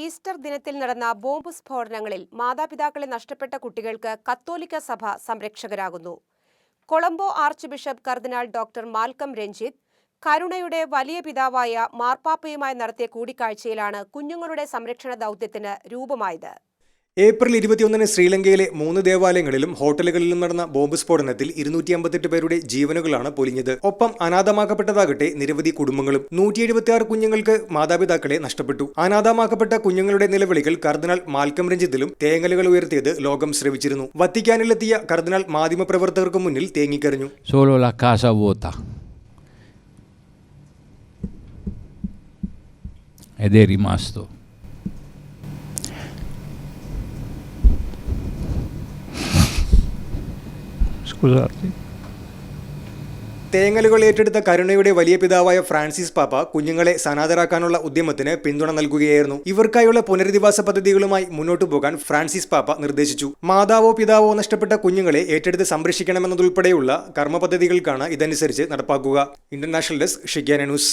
Easter ദിനത്തിൽ നടന്ന bomb സ്ഫോടനങ്ങളിൽ മാതാപിതാക്കളെ നഷ്ടപ്പെട്ട കുട്ടികൾക്ക് കത്തോലിക്ക സഭ സംരക്ഷകരാകുന്നു. കൊളംബോ ആർച്ച് ബിഷപ്പ് കർദിനാൾ ഡോക്ടർ മാൽക്കം രഞ്ജിത്ത് കരുണയുടെ വലിയ പിതാവായ മാർപ്പാപ്പയുമായി നടത്തിയ കൂടിക്കാഴ്ചയിലാണ് കുഞ്ഞുങ്ങളുടെ സംരക്ഷണ ദൗത്യത്തിന് രൂപമായത്. ഏപ്രിൽ ഇരുപത്തിയൊന്നിന് ശ്രീലങ്കയിലെ മൂന്ന് ദേവാലയങ്ങളിലും ഹോട്ടലുകളിലും നടന്ന ബോംബ് സ്ഫോടനത്തിൽ ഇരുന്നൂറ്റി അമ്പത്തെട്ട് പേരുടെ ജീവനുകളാണ് പൊലിഞ്ഞത്. ഒപ്പം അനാഥമാക്കപ്പെട്ടതാകട്ടെ നിരവധി കുടുംബങ്ങളും നൂറ്റി എഴുപത്തിയാറ് കുഞ്ഞുങ്ങൾക്ക് മാതാപിതാക്കളെ നഷ്ടപ്പെട്ടു. അനാഥമാക്കപ്പെട്ട കുഞ്ഞുങ്ങളുടെ നിലവിളികൾ കർദിനാൾ മാൽക്കം രഞ്ജിത്തിലും തേങ്ങലുകൾ ഉയർത്തിയത് ലോകം ശ്രവിച്ചിരുന്നു. വത്തിക്കാനിലെത്തിയ കർദിനാൾ മാധ്യമപ്രവർത്തകർക്ക് മുന്നിൽ തേങ്ങിക്കറിഞ്ഞു la കാസ. Scusate. തേങ്ങലുകൾ ഏറ്റെടുത്ത കരുണയുടെ വലിയ പിതാവായ ഫ്രാൻസിസ് പാപ്പ കുഞ്ഞുങ്ങളെ സനാതരാക്കാനുള്ള ഉദ്യമത്തിന് പിന്തുണ നൽകുകയായിരുന്നു. ഇവർക്കായുള്ള പുനരധിവാസ പദ്ധതികളുമായി മുന്നോട്ടു പോകാൻ ഫ്രാൻസിസ് പാപ്പ നിർദ്ദേശിച്ചു. മാതാവോ പിതാവോ നഷ്ടപ്പെട്ട കുഞ്ഞുങ്ങളെ ഏറ്റെടുത്ത് സംരക്ഷിക്കണമെന്നതുൾപ്പെടെയുള്ള കർമ്മ പദ്ധതികൾക്കാണ് ഇതനുസരിച്ച് നടപ്പാക്കുക. ഇന്റർനാഷണൽ ഡെസ്ക് ഷിഗ്യാന ന്യൂസ്.